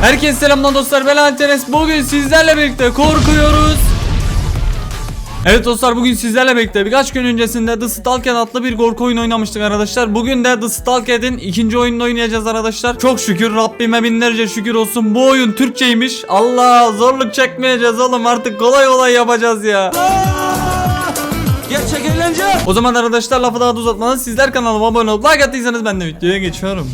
Herkese selamlar dostlar. Ben Altenes Bugün sizlerle birlikte korkuyoruz. Evet dostlar bugün sizlerle birlikte birkaç gün öncesinde The Stalker adlı bir korku oyunu oynamıştık arkadaşlar. Bugün de The Stalker'in ikinci oyununu oynayacağız arkadaşlar. Çok şükür Rabbime binlerce şükür olsun. Bu oyun Türkçeymiş. Allah zorluk çekmeyeceğiz oğlum. Artık kolay kolay yapacağız ya. Gerçek eğlence. O zaman arkadaşlar lafı daha da uzatmadan sizler kanalıma abone olup like attıysanız ben de videoya geçiyorum.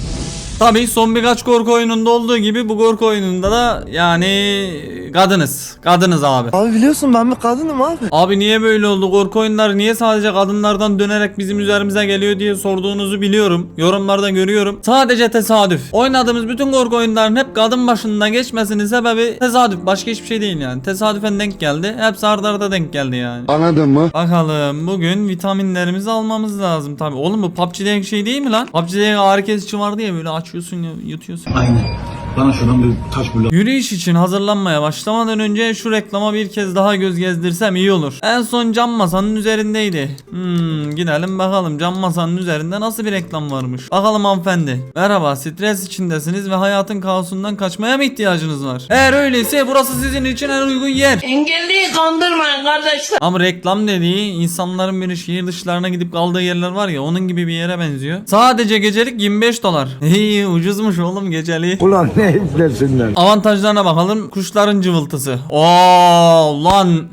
Tabii son birkaç korku oyununda olduğu gibi bu korku oyununda da yani kadınız. Kadınız abi. Abi biliyorsun ben bir kadınım abi. Abi niye böyle oldu? Korku oyunları niye sadece kadınlardan dönerek bizim üzerimize geliyor diye sorduğunuzu biliyorum. Yorumlarda görüyorum. Sadece tesadüf. Oynadığımız bütün korku oyunlarının hep kadın başından geçmesinin sebebi tesadüf. Başka hiçbir şey değil yani. Tesadüfen denk geldi. Hepsi arda arda denk geldi yani. Anladın mı? Bakalım bugün vitaminlerimizi almamız lazım tabi. Oğlum bu PUBG diye şey değil mi lan? PUBG diye ağrı kesici vardı ya böyle açıyorsun ya yutuyorsun. Aynen. Bana şuradan bir taş bul. Yürüyüş için hazırlanmaya başlamadan önce şu reklama bir kez daha göz gezdirsem iyi olur. En son cam masanın üzerindeydi. Hmm, gidelim bakalım cam masanın üzerinde nasıl bir reklam varmış. Bakalım hanımefendi. Merhaba stres içindesiniz ve hayatın kaosundan kaçmaya mı ihtiyacınız var? Eğer öyleyse burası sizin için en uygun yer. Engelliyi kandırmayın kardeşler. Ama reklam dediği insanların bir şehir dışlarına gidip kaldığı yerler var ya onun gibi bir yere benziyor. Sadece gecelik 25 dolar. İyi ucuzmuş oğlum geceliği. Ulan ne izlesinler. Avantajlarına bakalım. Kuşların cıvıltısı. Oo lan.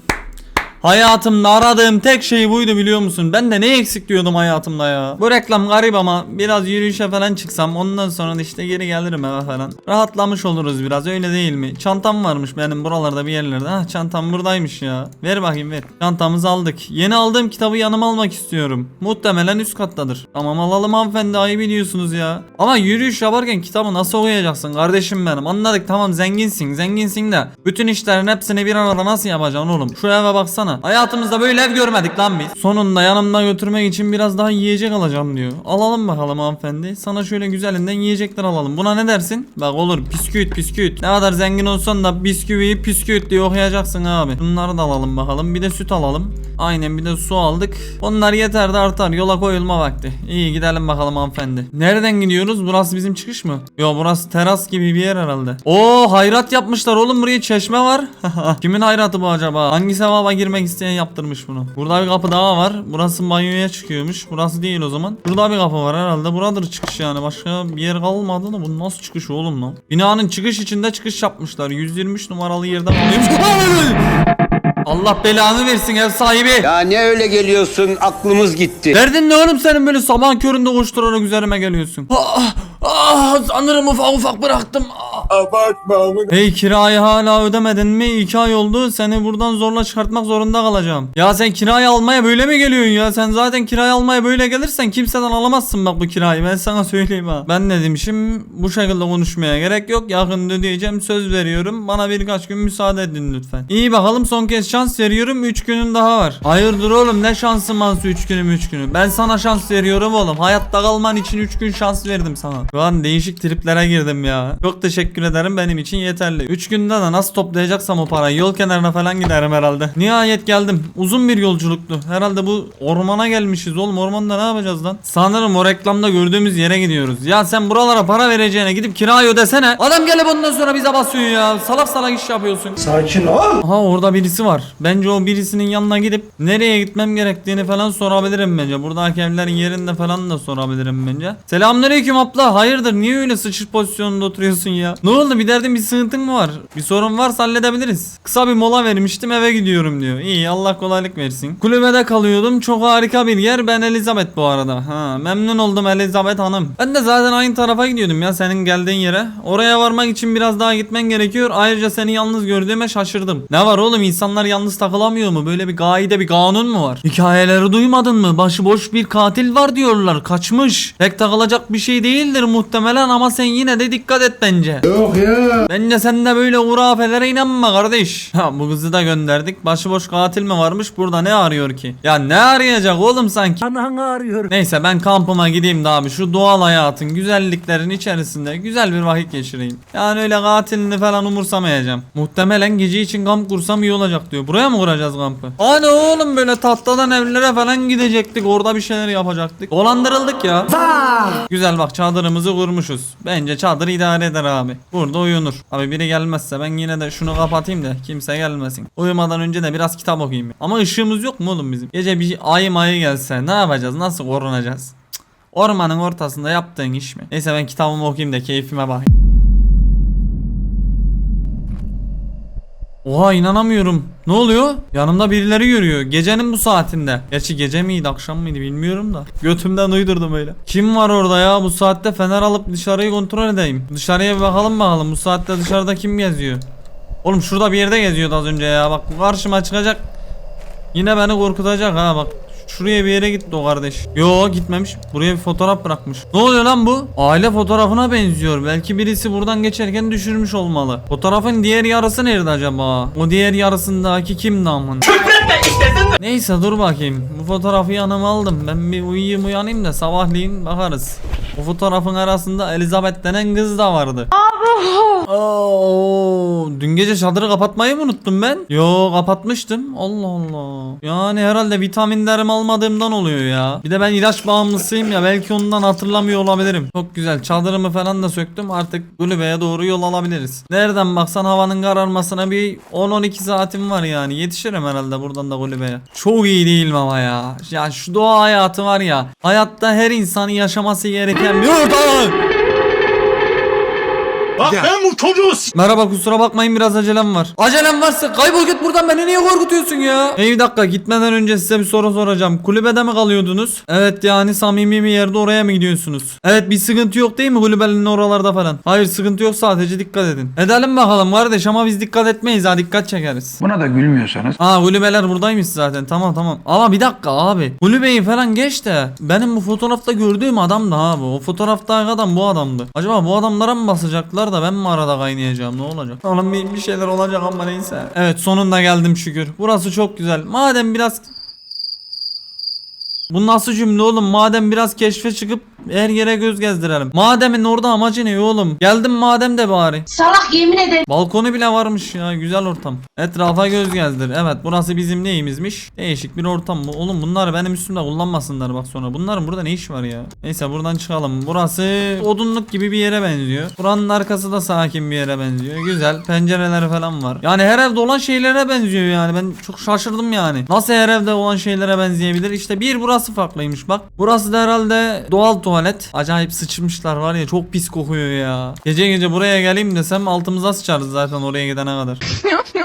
Hayatımda aradığım tek şey buydu biliyor musun? Ben de ne eksik diyordum hayatımda ya. Bu reklam garip ama biraz yürüyüşe falan çıksam ondan sonra işte geri gelirim eve falan. Rahatlamış oluruz biraz öyle değil mi? Çantam varmış benim buralarda bir yerlerde. Ah çantam buradaymış ya. Ver bakayım ver. Çantamızı aldık. Yeni aldığım kitabı yanıma almak istiyorum. Muhtemelen üst kattadır. Tamam alalım hanımefendi ayıp ediyorsunuz ya. Ama yürüyüş yaparken kitabı nasıl okuyacaksın kardeşim benim? Anladık tamam zenginsin zenginsin de. Bütün işlerin hepsini bir arada nasıl yapacaksın oğlum? Şu eve baksana. Hayatımızda böyle ev görmedik lan biz. Sonunda yanımda götürmek için biraz daha yiyecek alacağım diyor. Alalım bakalım hanımefendi. Sana şöyle güzelinden yiyecekler alalım. Buna ne dersin? Bak olur bisküvit bisküvit. Ne kadar zengin olsan da bisküviyi bisküvit diye okuyacaksın abi. Bunları da alalım bakalım. Bir de süt alalım. Aynen bir de su aldık. Onlar yeter de artar. Yola koyulma vakti. İyi gidelim bakalım hanımefendi. Nereden gidiyoruz? Burası bizim çıkış mı? Yo burası teras gibi bir yer herhalde. Oo hayrat yapmışlar oğlum buraya çeşme var. Kimin hayratı bu acaba? Hangi sevaba girmek isteyen yaptırmış bunu? Burada bir kapı daha var. Burası banyoya çıkıyormuş. Burası değil o zaman. Burada bir kapı var herhalde. Buradır çıkış yani. Başka bir yer kalmadı da bu nasıl çıkış oğlum lan? Binanın çıkış içinde çıkış yapmışlar. 123 numaralı yerden. Allah belanı versin ev sahibi. Ya ne öyle geliyorsun aklımız gitti. Derdin ne oğlum senin böyle sabah köründe koşturarak üzerime geliyorsun. Ah, ah, sanırım ufak ufak bıraktım. Ah. Hey kirayı hala ödemedin mi? İki ay oldu. Seni buradan zorla çıkartmak zorunda kalacağım. Ya sen kirayı almaya böyle mi geliyorsun ya? Sen zaten kirayı almaya böyle gelirsen kimseden alamazsın bak bu kirayı. Ben sana söyleyeyim ha. Ben ne demişim? Bu şekilde konuşmaya gerek yok. Yakında ödeyeceğim. Söz veriyorum. Bana birkaç gün müsaade edin lütfen. İyi bakalım son kez şans veriyorum. 3 günün daha var. Hayırdır oğlum ne şansın mansı 3 günüm 3 günü. Ben sana şans veriyorum oğlum. Hayatta kalman için 3 gün şans verdim sana. Şu an değişik triplere girdim ya. Çok teşekkür ederim benim için yeterli. 3 günde de nasıl toplayacaksam o parayı yol kenarına falan giderim herhalde. Nihayet geldim. Uzun bir yolculuktu. Herhalde bu ormana gelmişiz oğlum. Ormanda ne yapacağız lan? Sanırım o reklamda gördüğümüz yere gidiyoruz. Ya sen buralara para vereceğine gidip kirayı ödesene. Adam gelip ondan sonra bize basıyor ya. Salak salak iş yapıyorsun. Sakin ol. Aha orada birisi var. Bence o birisinin yanına gidip nereye gitmem gerektiğini falan sorabilirim bence. Buradaki evlerin yerinde falan da sorabilirim bence. Selamünaleyküm abla. Hayırdır niye öyle sıçır pozisyonunda oturuyorsun ya? Ne oldu bir derdin bir sıkıntın mı var? Bir sorun varsa halledebiliriz. Kısa bir mola vermiştim eve gidiyorum diyor. İyi Allah kolaylık versin. Kulübede kalıyordum. Çok harika bir yer. Ben Elizabeth bu arada. Ha memnun oldum Elizabeth hanım. Ben de zaten aynı tarafa gidiyordum ya senin geldiğin yere. Oraya varmak için biraz daha gitmen gerekiyor. Ayrıca seni yalnız gördüğüme şaşırdım. Ne var oğlum insanlar yalnız takılamıyor mu? Böyle bir gaide bir kanun mu var? Hikayeleri duymadın mı? Başıboş bir katil var diyorlar. Kaçmış. Pek takılacak bir şey değildir muhtemelen ama sen yine de dikkat et bence. Yok ya. Bence sen de böyle hurafelere inanma kardeş. Ha bu kızı da gönderdik. Başıboş katil mi varmış burada ne arıyor ki? Ya ne arayacak oğlum sanki? Ananı arıyorum. Neyse ben kampıma gideyim de abi şu doğal hayatın güzelliklerin içerisinde güzel bir vakit geçireyim. Yani öyle katilini falan umursamayacağım. Muhtemelen gece için kamp kursam iyi olacak diyor. Buraya mı kuracağız kampı? Hani oğlum böyle tatlıdan evlere falan gidecektik. Orada bir şeyler yapacaktık. Dolandırıldık ya. Güzel bak çadırımızı kurmuşuz. Bence çadır idare eder abi. Burada uyunur. Abi biri gelmezse ben yine de şunu kapatayım da kimse gelmesin. Uyumadan önce de biraz kitap okuyayım. Ama ışığımız yok mu oğlum bizim? Gece bir ay mayı gelse ne yapacağız? Nasıl korunacağız? Ormanın ortasında yaptığın iş mi? Neyse ben kitabımı okuyayım da keyfime bakayım. Oha inanamıyorum. Ne oluyor? Yanımda birileri yürüyor. Gecenin bu saatinde. Gerçi gece miydi akşam mıydı bilmiyorum da. Götümden uydurdum öyle. Kim var orada ya? Bu saatte fener alıp dışarıyı kontrol edeyim. Dışarıya bir bakalım bakalım. Bu saatte dışarıda kim geziyor? Oğlum şurada bir yerde geziyordu az önce ya. Bak karşıma çıkacak. Yine beni korkutacak ha bak. Şuraya bir yere gitti o kardeş. Yo gitmemiş. Buraya bir fotoğraf bırakmış. Ne oluyor lan bu? Aile fotoğrafına benziyor. Belki birisi buradan geçerken düşürmüş olmalı. Fotoğrafın diğer yarısı nerede acaba? O diğer yarısındaki kimdi amın? Neyse dur bakayım. Bu fotoğrafı yanıma aldım. Ben bir uyuyayım uyanayım da sabahleyin bakarız. O fotoğrafın arasında Elizabeth denen kız da vardı. Oo, dün gece çadırı kapatmayı mı unuttum ben? Yo kapatmıştım. Allah Allah. Yani herhalde vitaminlerimi almadığımdan oluyor ya. Bir de ben ilaç bağımlısıyım ya belki ondan hatırlamıyor olabilirim. Çok güzel. Çadırımı falan da söktüm. Artık kulübeye doğru yol alabiliriz. Nereden baksan havanın kararmasına bir 10-12 saatim var yani. Yetişirim herhalde buradan da kulübeye. Çok iyi değil mi ama ya. Ya şu doğa hayatı var ya. Hayatta her insanın yaşaması gereken bir ortam. Bak ben bu çocuğu s- Merhaba kusura bakmayın biraz acelem var. Acelem varsa kaybol git buradan beni niye korkutuyorsun ya? Hey bir dakika gitmeden önce size bir soru soracağım. Kulübede mi kalıyordunuz? Evet yani samimi bir yerde oraya mı gidiyorsunuz? Evet bir sıkıntı yok değil mi kulübenin oralarda falan? Hayır sıkıntı yok sadece dikkat edin. Edelim bakalım kardeş ama biz dikkat etmeyiz ha dikkat çekeriz. Buna da gülmüyorsanız Aa kulübeler buradaymış zaten tamam tamam. Ama bir dakika abi. Kulübeyi falan geç de. Benim bu fotoğrafta gördüğüm adam da abi. O fotoğraftaki adam bu adamdı. Acaba bu adamlara mı basacaklar da ben mi arada kaynayacağım ne olacak? Oğlum bir, bir şeyler olacak ama neyse. Evet sonunda geldim şükür. Burası çok güzel. Madem biraz bu nasıl cümle oğlum? Madem biraz keşfe çıkıp her yere göz gezdirelim. Mademin orada amacı ne oğlum? Geldim madem de bari. Salak yemin ederim. Balkonu bile varmış ya güzel ortam. Etrafa göz gezdir. Evet burası bizim neyimizmiş? Değişik bir ortam bu. Oğlum bunlar benim üstümde kullanmasınlar bak sonra. Bunların burada ne iş var ya? Neyse buradan çıkalım. Burası odunluk gibi bir yere benziyor. Buranın arkası da sakin bir yere benziyor. Güzel. Pencereleri falan var. Yani her evde olan şeylere benziyor yani. Ben çok şaşırdım yani. Nasıl her evde olan şeylere benzeyebilir? İşte bir burası farklıymış bak. Burası da herhalde doğal tuvalet. Acayip sıçmışlar var ya çok pis kokuyor ya. Gece gece buraya geleyim desem altımıza sıçarız zaten oraya gidene kadar.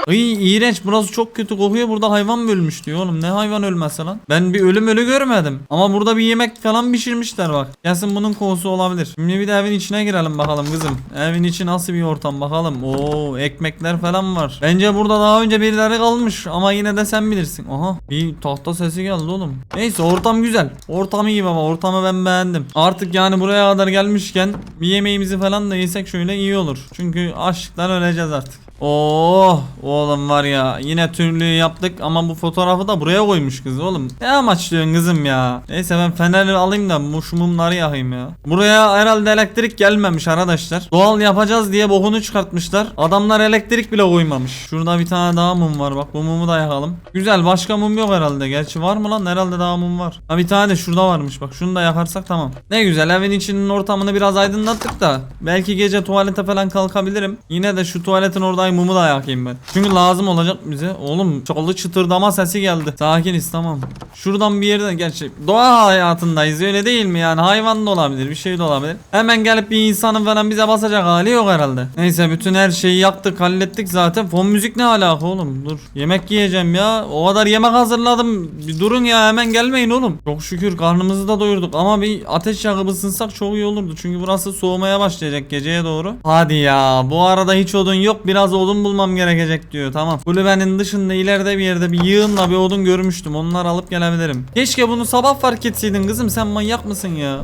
Iy iğrenç. Burası çok kötü kokuyor. Burada hayvan mı ölmüş diyor oğlum. Ne hayvan ölmesi lan? Ben bir ölüm ölü görmedim. Ama burada bir yemek falan pişirmişler bak. Gelsin bunun kokusu olabilir. Şimdi bir de evin içine girelim bakalım kızım. Evin içi nasıl bir ortam bakalım. Oo ekmekler falan var. Bence burada daha önce birileri kalmış. Ama yine de sen bilirsin. Aha bir tahta sesi geldi oğlum. Neyse ortam güzel. Ortam iyi baba ortamı ben beğendim. Artık yani buraya kadar gelmişken bir yemeğimizi falan da yesek şöyle iyi olur. Çünkü açlıktan öleceğiz artık Oh oğlum var ya yine türlüğü yaptık ama bu fotoğrafı da buraya koymuş kız oğlum. Ne amaçlıyorsun kızım ya? Neyse ben feneri alayım da bu şu mumları yakayım ya. Buraya herhalde elektrik gelmemiş arkadaşlar. Doğal yapacağız diye bokunu çıkartmışlar. Adamlar elektrik bile koymamış. Şurada bir tane daha mum var bak bu mumu da yakalım. Güzel başka mum yok herhalde. Gerçi var mı lan? Herhalde daha mum var. Ha bir tane de şurada varmış bak şunu da yakarsak tamam. Ne güzel evin içinin ortamını biraz aydınlattık da. Belki gece tuvalete falan kalkabilirim. Yine de şu tuvaletin oradaki mumu da yakayım ben. Çünkü lazım olacak bize. Oğlum çalı çıtırdama sesi geldi. Sakiniz tamam. Şuradan bir yerden gerçi doğa hayatındayız öyle değil mi yani hayvan da olabilir bir şey de olabilir. Hemen gelip bir insanın falan bize basacak hali yok herhalde. Neyse bütün her şeyi yaktık hallettik zaten. Fon müzik ne alaka oğlum dur. Yemek yiyeceğim ya. O kadar yemek hazırladım. Bir durun ya hemen gelmeyin oğlum. Çok şükür karnımızı da doyurduk ama bir ateş yakıp ısınsak çok iyi olurdu. Çünkü burası soğumaya başlayacak geceye doğru. Hadi ya bu arada hiç odun yok biraz odun bulmam gerekecek diyor tamam. Kulübenin dışında ileride bir yerde bir yığınla bir odun görmüştüm. Onları alıp gelebilirim. Keşke bunu sabah fark etseydin kızım sen manyak mısın ya?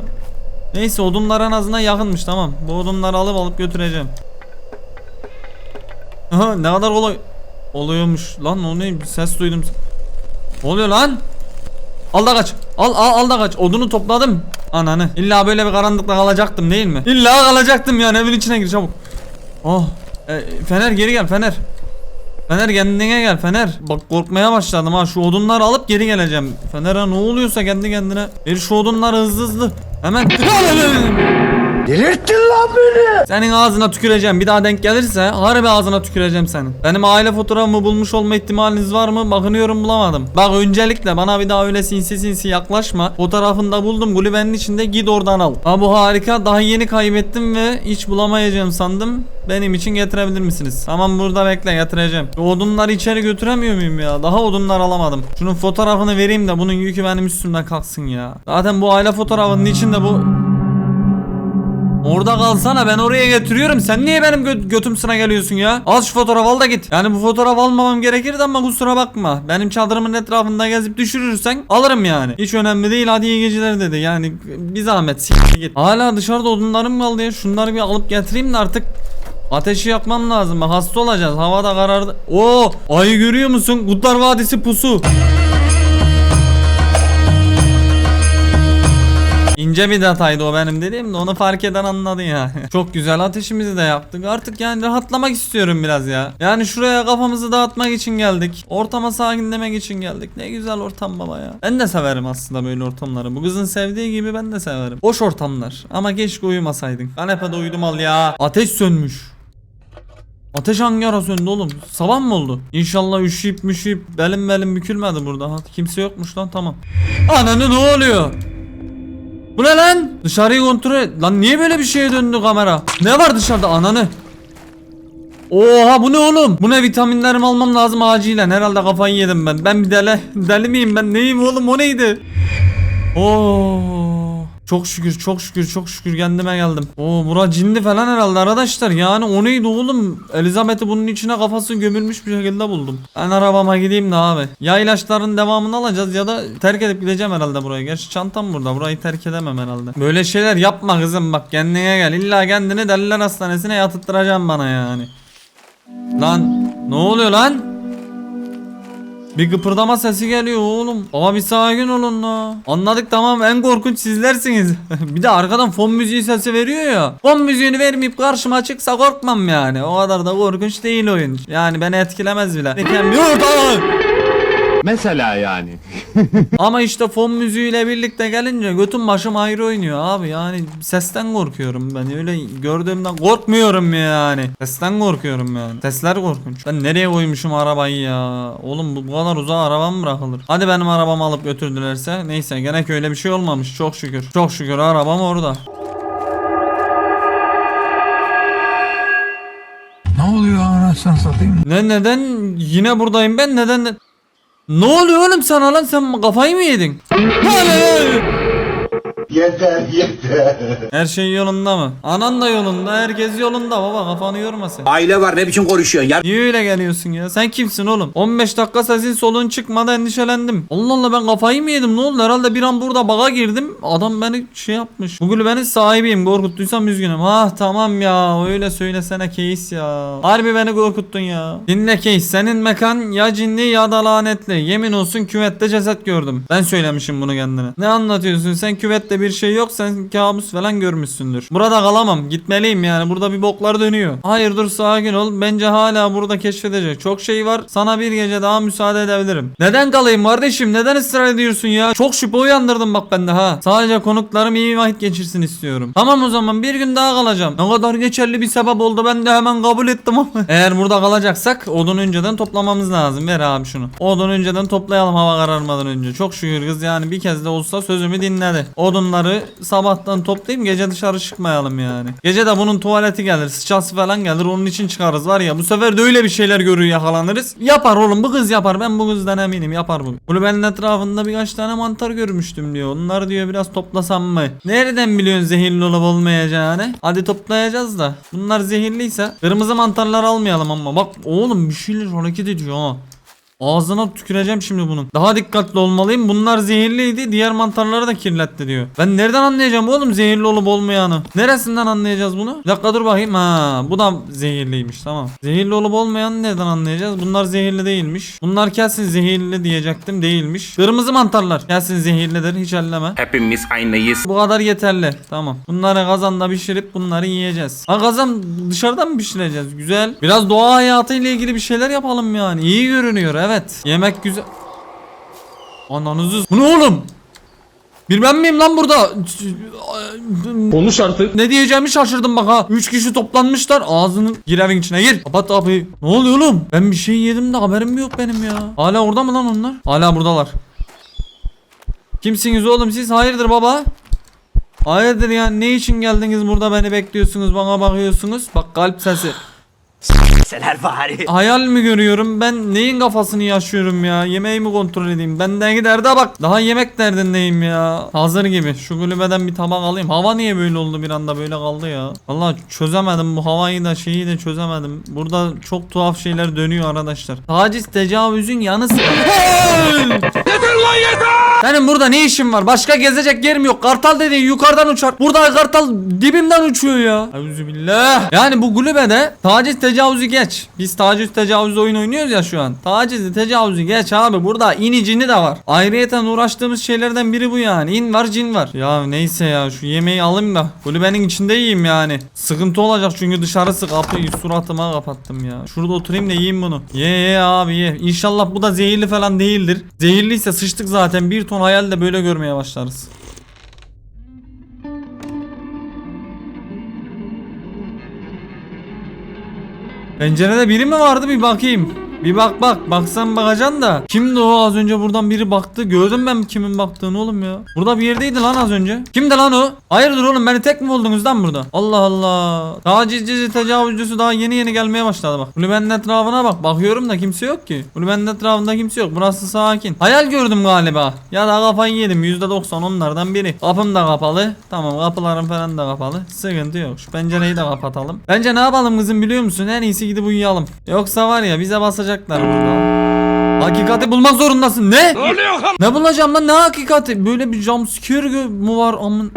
Neyse odunlar en azından yakınmış tamam. Bu odunları alıp alıp götüreceğim. Aha ne kadar olay oluyormuş lan o ne ses duydum. Oluyor lan? Al da kaç. Al al al da kaç. Odunu topladım. Ananı. İlla böyle bir karanlıkta kalacaktım değil mi? İlla kalacaktım yani evin içine gir çabuk. Oh. E, Fener geri gel Fener. Fener kendine gel Fener. Bak korkmaya başladım ha. Şu odunları alıp geri geleceğim. Fener ha ne oluyorsa kendi kendine. Ver şu odunları hızlı hızlı. Hemen. Delirttin lan beni. Senin ağzına tüküreceğim. Bir daha denk gelirse harbi ağzına tüküreceğim senin. Benim aile fotoğrafımı bulmuş olma ihtimaliniz var mı? Bakınıyorum bulamadım. Bak öncelikle bana bir daha öyle sinsi sinsi yaklaşma. Fotoğrafını da buldum. Kulübenin içinde git oradan al. Ha bu harika. Daha yeni kaybettim ve hiç bulamayacağım sandım. Benim için getirebilir misiniz? Tamam burada bekle getireceğim. Şu odunları içeri götüremiyor muyum ya? Daha odunlar alamadım. Şunun fotoğrafını vereyim de bunun yükü benim üstümden kalksın ya. Zaten bu aile fotoğrafının içinde bu Orada kalsana ben oraya getiriyorum. Sen niye benim gö- götüm sıra geliyorsun ya? Al şu fotoğraf al da git. Yani bu fotoğraf almamam gerekirdi ama kusura bakma. Benim çadırımın etrafında gezip düşürürsen alırım yani. Hiç önemli değil hadi iyi geceler dedi. Yani bir zahmet s- git. Hala dışarıda odunlarım kaldı ya. Şunları bir alıp getireyim de artık Ateşi yakmam lazım. Hasta olacağız. Hava da karardı. Oo, ayı görüyor musun? Kutlar Vadisi pusu. İnce bir detaydı o benim dediğim de onu fark eden anladı ya. Çok güzel ateşimizi de yaktık. Artık yani rahatlamak istiyorum biraz ya. Yani şuraya kafamızı dağıtmak için geldik. Ortama sakinlemek için geldik. Ne güzel ortam baba ya. Ben de severim aslında böyle ortamları. Bu kızın sevdiği gibi ben de severim. Boş ortamlar. Ama keşke uyumasaydın. Kanepede uyudum al ya. Ateş sönmüş. Ateş hangi ara söndü oğlum? Sabah mı oldu? İnşallah üşüyüp müşüyüp belim belim bükülmedi burada. Kimse yokmuş lan tamam. Ananı ne oluyor? Bu ne lan? Dışarıyı kontrol et. Lan niye böyle bir şeye döndü kamera? Ne var dışarıda ananı? Oha bu ne oğlum? Bu ne vitaminlerimi almam lazım acilen. Herhalde kafayı yedim ben. Ben bir deli, deli miyim ben? Neyim oğlum o neydi? Oo. Çok şükür çok şükür çok şükür kendime geldim. Oo bura cinli falan herhalde arkadaşlar. Yani o neydi oğlum? Elizabeth'i bunun içine kafası gömülmüş bir şekilde buldum. Ben arabama gideyim de abi. Ya ilaçların devamını alacağız ya da terk edip gideceğim herhalde burayı. Gerçi çantam burada. Burayı terk edemem herhalde. Böyle şeyler yapma kızım bak kendine gel. İlla kendini deliler hastanesine yatırttıracaksın bana yani. Lan ne oluyor lan? Bir gıpırdama sesi geliyor oğlum. Ama bir sakin olun la. Anladık tamam en korkunç sizlersiniz. bir de arkadan fon müziği sesi veriyor ya. Fon müziğini vermeyip karşıma çıksa korkmam yani. O kadar da korkunç değil oyun. Yani beni etkilemez bile. Yok tamam. Mesela yani. Ama işte fon müziğiyle birlikte gelince götüm başım ayrı oynuyor abi. Yani sesten korkuyorum ben. Öyle gördüğümden korkmuyorum yani. Sesten korkuyorum yani. Sesler korkunç. Ben nereye koymuşum arabayı ya? Oğlum bu, bu kadar uzağa araba mı bırakılır? Hadi benim arabamı alıp götürdülerse neyse gene öyle bir şey olmamış. Çok şükür. Çok şükür arabam orada. Ne oluyor anasını satayım? ne neden? Yine buradayım ben. Neden ne- oluyor oğlum sana lan sen kafayı mı yedin? Yeter yeter. Her şey yolunda mı? Anan da yolunda, herkes yolunda baba kafanı yormasın. Aile var ne biçim konuşuyorsun ya? Niye öyle geliyorsun ya? Sen kimsin oğlum? 15 dakika sesin solun çıkmadı endişelendim. Allah Allah ben kafayı mı yedim? Ne oldu? Herhalde bir an burada baga girdim. Adam beni şey yapmış. Bu kulübenin sahibiyim. Korkuttuysam üzgünüm. Ah tamam ya. Öyle söylesene Case ya. Harbi beni korkuttun ya. Dinle Case. Senin mekan ya cinli ya da lanetli. Yemin olsun küvette ceset gördüm. Ben söylemişim bunu kendine. Ne anlatıyorsun? Sen küvette bir şey yok. Sen kabus falan görmüşsündür. Burada kalamam. Gitmeliyim yani. Burada bir boklar dönüyor. Hayır dur sakin ol. Bence hala burada keşfedecek. Çok şey var. Sana bir gece daha müsaade edebilirim. Neden kalayım kardeşim? Neden ısrar ediyorsun ya? Çok şüphe uyandırdım bak bende ha. Sadece konuklarım iyi vakit geçirsin istiyorum. Tamam o zaman bir gün daha kalacağım. Ne kadar geçerli bir sebep oldu. Ben de hemen kabul ettim ama. Eğer burada kalacaksak odun önceden toplamamız lazım. Ver abi şunu. Odun önceden toplayalım hava kararmadan önce. Çok şükür kız yani bir kez de olsa sözümü dinledi. Odunları sabahtan toplayayım gece dışarı çıkmayalım yani. Gece de bunun tuvaleti gelir sıçrası falan gelir onun için çıkarız var ya bu sefer de öyle bir şeyler görür yakalanırız. Yapar oğlum bu kız yapar ben bu kızdan eminim yapar bu. Kulübenin etrafında birkaç tane mantar görmüştüm diyor. Onlar diyor biraz toplasam mı? Nereden biliyorsun zehirli olup olmayacağını? Hadi toplayacağız da. Bunlar zehirliyse kırmızı mantarlar almayalım ama bak oğlum bir şeyler hareket ediyor ha. Ağzına tüküreceğim şimdi bunun. Daha dikkatli olmalıyım. Bunlar zehirliydi. Diğer mantarları da kirletti diyor. Ben nereden anlayacağım oğlum zehirli olup olmayanı? Neresinden anlayacağız bunu? Bir dakika dur bakayım. Ha, bu da zehirliymiş. Tamam. Zehirli olup olmayanı nereden anlayacağız? Bunlar zehirli değilmiş. Bunlar kesin zehirli diyecektim. Değilmiş. Kırmızı mantarlar. Kesin zehirlidir. Hiç elleme. Hepimiz aynıyız. Bu kadar yeterli. Tamam. Bunları kazanda pişirip bunları yiyeceğiz. Ha kazan dışarıdan mı pişireceğiz? Güzel. Biraz doğa hayatı ile ilgili bir şeyler yapalım yani. İyi görünüyor evet. Yemek güzel. Ananızı. Bu ne oğlum? Bir ben miyim lan burada? Konuş artık. Ne diyeceğimi şaşırdım bak ha. Üç kişi toplanmışlar. Ağzını gir evin içine gir. Kapat abi. Ne oluyor oğlum? Ben bir şey yedim de haberim yok benim ya. Hala orada mı lan onlar? Hala buradalar. Kimsiniz oğlum siz? Hayırdır baba? Hayırdır ya ne için geldiniz burada beni bekliyorsunuz bana bakıyorsunuz bak kalp sesi Hayal mi görüyorum? Ben neyin kafasını yaşıyorum ya? Yemeğimi kontrol edeyim? Benden gider de bak. Daha yemek derdindeyim ya. Hazır gibi. Şu kulübeden bir tabak alayım. Hava niye böyle oldu bir anda? Böyle kaldı ya. Valla çözemedim. Bu havayı da şeyi de çözemedim. Burada çok tuhaf şeyler dönüyor arkadaşlar. Taciz tecavüzün yanı sıra senin burada ne işin var? Başka gezecek yerim yok. Kartal dediğin yukarıdan uçar. Burada kartal dibimden uçuyor ya. Euzubillah. Yani bu kulübede taciz tecavüzü geç. Biz taciz tecavüz oyun oynuyoruz ya şu an. Taciz tecavüzü geç abi. Burada inicini de var. Ayrıyeten uğraştığımız şeylerden biri bu yani. İn var cin var. Ya neyse ya şu yemeği alayım da kulübenin içinde yiyeyim yani. Sıkıntı olacak çünkü dışarısı kapıyı suratıma kapattım ya. Şurada oturayım da yiyeyim bunu. Ye ye abi ye. İnşallah bu da zehirli falan değildir. Zehirliyse sıçtık zaten. Bir ton hayal de böyle görmeye başlarız. Pencerede biri mi vardı bir bakayım. Bir bak bak baksan bakacaksın da. Kimdi o az önce buradan biri baktı. Gördüm ben kimin baktığını oğlum ya. Burada bir yerdeydi lan az önce. Kimdi lan o? Hayırdır oğlum beni tek mi buldunuz lan burada? Allah Allah. Tacizcisi tecavüzcüsü daha yeni yeni gelmeye başladı bak. Kulübenin etrafına bak. Bakıyorum da kimse yok ki. Kulübenin etrafında kimse yok. Burası sakin. Hayal gördüm galiba. Ya da kafayı yedim. %90 onlardan biri. Kapım da kapalı. Tamam kapılarım falan da kapalı. Sıkıntı yok. Şu pencereyi de kapatalım. Bence ne yapalım kızım biliyor musun? En iyisi gidip uyuyalım. Yoksa var ya bize basacaklar burada. Hakikati bulmak zorundasın. Ne? Ne bulacağım lan ne hakikati? Böyle bir jumpscare mu var amın?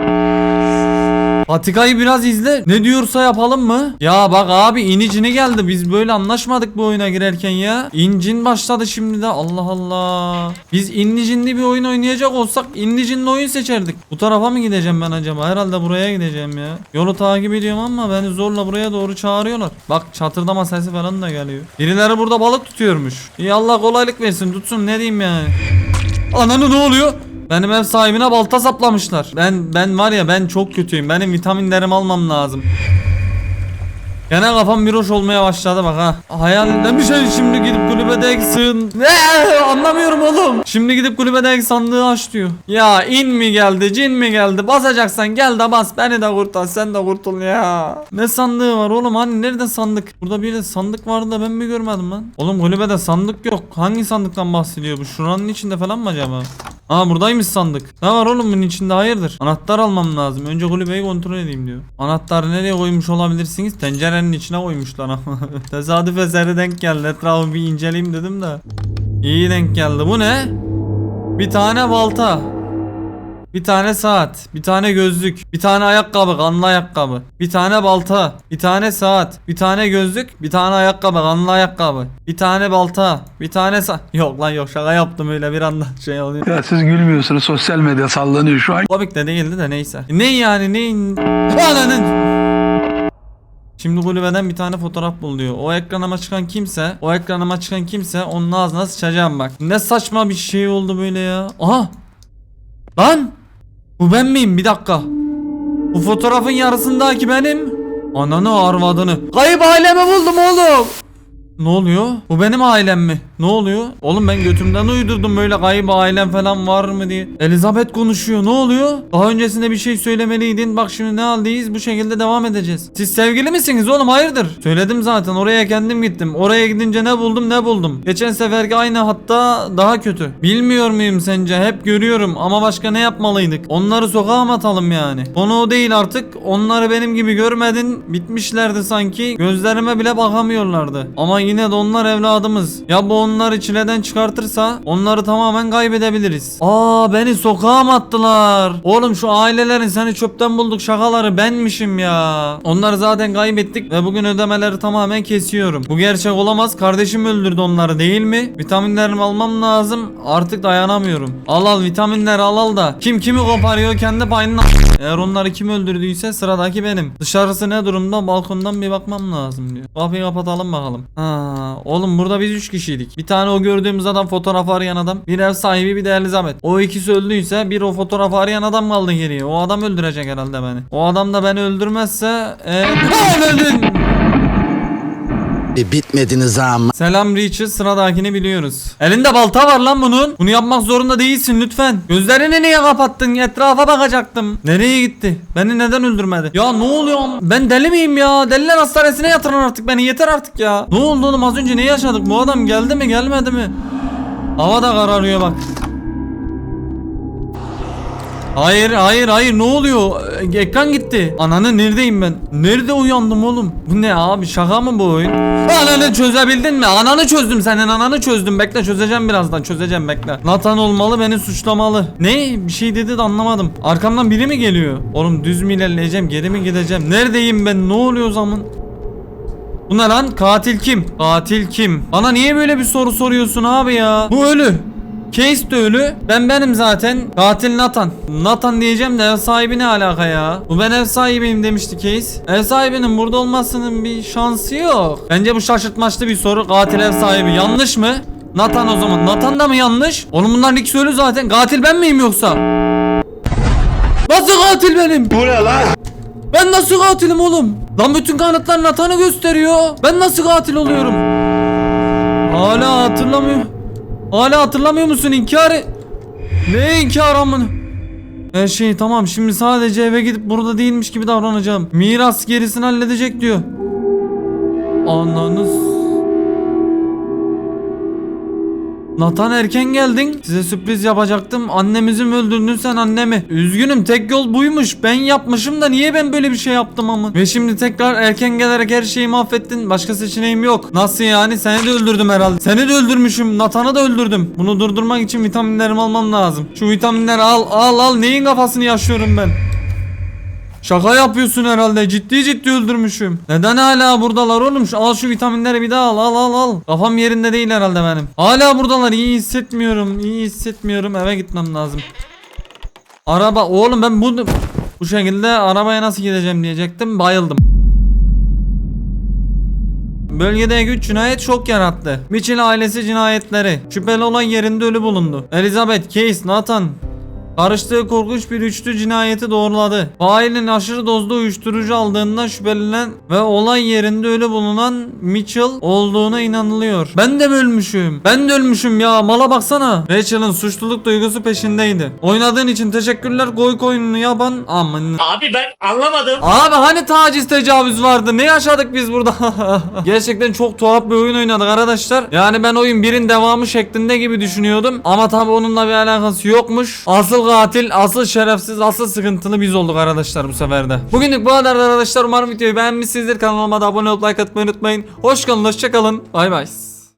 Patikayı biraz izle. Ne diyorsa yapalım mı? Ya bak abi inicini geldi. Biz böyle anlaşmadık bu oyuna girerken ya. İncin başladı şimdi de. Allah Allah. Biz inlicinli bir oyun oynayacak olsak inlicinli oyun seçerdik. Bu tarafa mı gideceğim ben acaba? Herhalde buraya gideceğim ya. Yolu takip ediyorum ama beni zorla buraya doğru çağırıyorlar. Bak çatırdama sesi falan da geliyor. Birileri burada balık tutuyormuş. İyi Allah kolaylık versin. Tutsun ne diyeyim yani. Ananı ne oluyor? Benim ev sahibine balta saplamışlar. Ben ben var ya ben çok kötüyüm. Benim vitaminlerimi almam lazım. Gene kafam bir hoş olmaya başladı bak ha. Hayalimden bir şey şimdi gidip kulübedeki sığın. Ne? Anlamıyorum oğlum. Şimdi gidip kulübedeki sandığı aç diyor. Ya in mi geldi cin mi geldi basacaksan gel de bas beni de kurtar sen de kurtul ya. Ne sandığı var oğlum hani nerede sandık? Burada bir de sandık vardı da ben mi görmedim lan? Oğlum kulübede sandık yok. Hangi sandıktan bahsediyor bu? Şuranın içinde falan mı acaba? Aa buradaymış sandık. Ne var oğlum bunun içinde hayırdır? Anahtar almam lazım. Önce kulübeyi kontrol edeyim diyor. Anahtarı nereye koymuş olabilirsiniz? Tencerenin içine koymuşlar ama. Tesadüf eseri denk geldi. Etrafı bir inceleyeyim dedim de. İyi denk geldi. Bu ne? Bir tane balta. Bir tane saat, bir tane gözlük, bir tane ayakkabı, kanlı ayakkabı, bir tane balta, bir tane saat, bir tane gözlük, bir tane ayakkabı, kanlı ayakkabı, bir tane balta, bir tane saat. Yok lan yok şaka yaptım öyle bir anda şey oluyor. Ya siz gülmüyorsunuz sosyal medya sallanıyor şu an. Komik de değildi de neyse. Ne yani neyin? Ananın. Şimdi kulübeden bir tane fotoğraf buluyor. O ekranıma çıkan kimse, o ekranıma çıkan kimse onun ağzına sıçacağım bak. Ne saçma bir şey oldu böyle ya. Aha. Lan. Bu ben miyim? Bir dakika. Bu fotoğrafın yarısındaki benim. Ananı arvadını. Kayıp ailemi buldum oğlum. Ne oluyor? Bu benim ailem mi? Ne oluyor? Oğlum ben götümden uydurdum böyle kayıp ailem falan var mı diye. Elizabeth konuşuyor. Ne oluyor? Daha öncesinde bir şey söylemeliydin. Bak şimdi ne haldeyiz? Bu şekilde devam edeceğiz. Siz sevgili misiniz oğlum? Hayırdır? Söyledim zaten. Oraya kendim gittim. Oraya gidince ne buldum ne buldum. Geçen seferki aynı hatta daha kötü. Bilmiyor muyum sence? Hep görüyorum ama başka ne yapmalıydık? Onları sokağa mı atalım yani? Konu o değil artık. Onları benim gibi görmedin. Bitmişlerdi sanki. Gözlerime bile bakamıyorlardı. Ama yine de onlar evladımız. Ya bu onları çileden çıkartırsa onları tamamen kaybedebiliriz. Aa beni sokağa mı attılar? Oğlum şu ailelerin seni çöpten bulduk şakaları benmişim ya. Onları zaten kaybettik ve bugün ödemeleri tamamen kesiyorum. Bu gerçek olamaz. Kardeşim öldürdü onları değil mi? Vitaminlerimi almam lazım. Artık dayanamıyorum. Al al vitaminleri al al da. Kim kimi koparıyor kendi payını eğer onları kim öldürdüyse sıradaki benim. Dışarısı ne durumda balkondan bir bakmam lazım diyor. Kapıyı kapatalım bakalım. Ha, oğlum burada biz 3 kişiydik. Bir tane o gördüğümüz adam fotoğraf arayan adam. Bir ev sahibi bir de Elizabeth. O ikisi öldüyse bir o fotoğraf arayan adam kaldı geriye. O adam öldürecek herhalde beni. O adam da beni öldürmezse... Eee... öldün! Bitmediniz ama. Selam Richard sıradakini biliyoruz. Elinde balta var lan bunun. Bunu yapmak zorunda değilsin lütfen. Gözlerini niye kapattın? Etrafa bakacaktım. Nereye gitti? Beni neden öldürmedi? Ya ne oluyor? Ben deli miyim ya? Deliler hastanesine yatırın artık beni. Yeter artık ya. Ne oldu oğlum az önce ne yaşadık? Bu adam geldi mi gelmedi mi? Hava da kararıyor bak. Hayır hayır hayır ne oluyor? Ee, Ekran gitti. Ananı neredeyim ben? Nerede uyandım oğlum? Bu ne abi şaka mı bu oyun? Ananı çözebildin mi? Ananı çözdüm senin ananı çözdüm. Bekle çözeceğim birazdan çözeceğim bekle. Nathan olmalı beni suçlamalı. Ne? Bir şey dedi de anlamadım. Arkamdan biri mi geliyor? Oğlum düz mü ilerleyeceğim geri mi gideceğim? Neredeyim ben? Ne oluyor o zaman? Bu ne lan? Katil kim? Katil kim? Bana niye böyle bir soru soruyorsun abi ya? Bu ölü. Case de ölü. Ben benim zaten. Katil Nathan. Nathan diyeceğim de ev sahibi ne alaka ya? Bu ben ev sahibiyim demişti Case. Ev sahibinin burada olmasının bir şansı yok. Bence bu şaşırtmaçlı bir soru. Katil ev sahibi. Yanlış mı? Nathan o zaman. Nathan da mı yanlış? Oğlum bunların ikisi ölü zaten. Katil ben miyim yoksa? Nasıl katil benim? Bu ne lan? Ben nasıl katilim oğlum? Lan bütün kanıtlar Nathan'ı gösteriyor. Ben nasıl katil oluyorum? Hala hatırlamıyor. Hala hatırlamıyor musun inkar? e- Ne inkar amına? Her şey tamam şimdi sadece eve gidip burada değilmiş gibi davranacağım. Miras gerisini halledecek diyor. Ananız. Nathan erken geldin. Size sürpriz yapacaktım. Annemizi mi öldürdün sen annemi? Üzgünüm tek yol buymuş. Ben yapmışım da niye ben böyle bir şey yaptım ama? Ve şimdi tekrar erken gelerek her şeyi mahvettin. Başka seçeneğim yok. Nasıl yani? Seni de öldürdüm herhalde. Seni de öldürmüşüm. Nathan'ı da öldürdüm. Bunu durdurmak için vitaminlerimi almam lazım. Şu vitaminleri al al al. Neyin kafasını yaşıyorum ben? Şaka yapıyorsun herhalde. Ciddi ciddi öldürmüşüm. Neden hala buradalar oğlum? Al şu vitaminleri bir daha al. Al al al. Kafam yerinde değil herhalde benim. Hala buradalar. İyi hissetmiyorum. İyi hissetmiyorum. Eve gitmem lazım. Araba oğlum ben bu bu şekilde arabaya nasıl gideceğim diyecektim. Bayıldım. Bölgede 3 cinayet şok yarattı. Mitchell ailesi cinayetleri. Şüpheli olan yerinde ölü bulundu. Elizabeth, Case, Nathan, Karıştığı korkunç bir üçlü cinayeti doğruladı. Failin aşırı dozda uyuşturucu aldığından şüphelenen ve olay yerinde ölü bulunan Mitchell olduğuna inanılıyor. Ben de mi ölmüşüm? Ben de ölmüşüm ya mala baksana. Rachel'ın suçluluk duygusu peşindeydi. Oynadığın için teşekkürler goy koyununu yapan aman. Abi ben anlamadım. Abi hani taciz tecavüz vardı? Ne yaşadık biz burada? Gerçekten çok tuhaf bir oyun oynadık arkadaşlar. Yani ben oyun birin devamı şeklinde gibi düşünüyordum. Ama tabi onunla bir alakası yokmuş. Asıl katil, asıl şerefsiz, asıl sıkıntılı biz olduk arkadaşlar bu sefer de. Bugünlük bu kadar arkadaşlar. Umarım videoyu beğenmişsinizdir. Kanalıma da abone olup like atmayı unutmayın. Hoş kalın, hoşça kalın. Bay bay.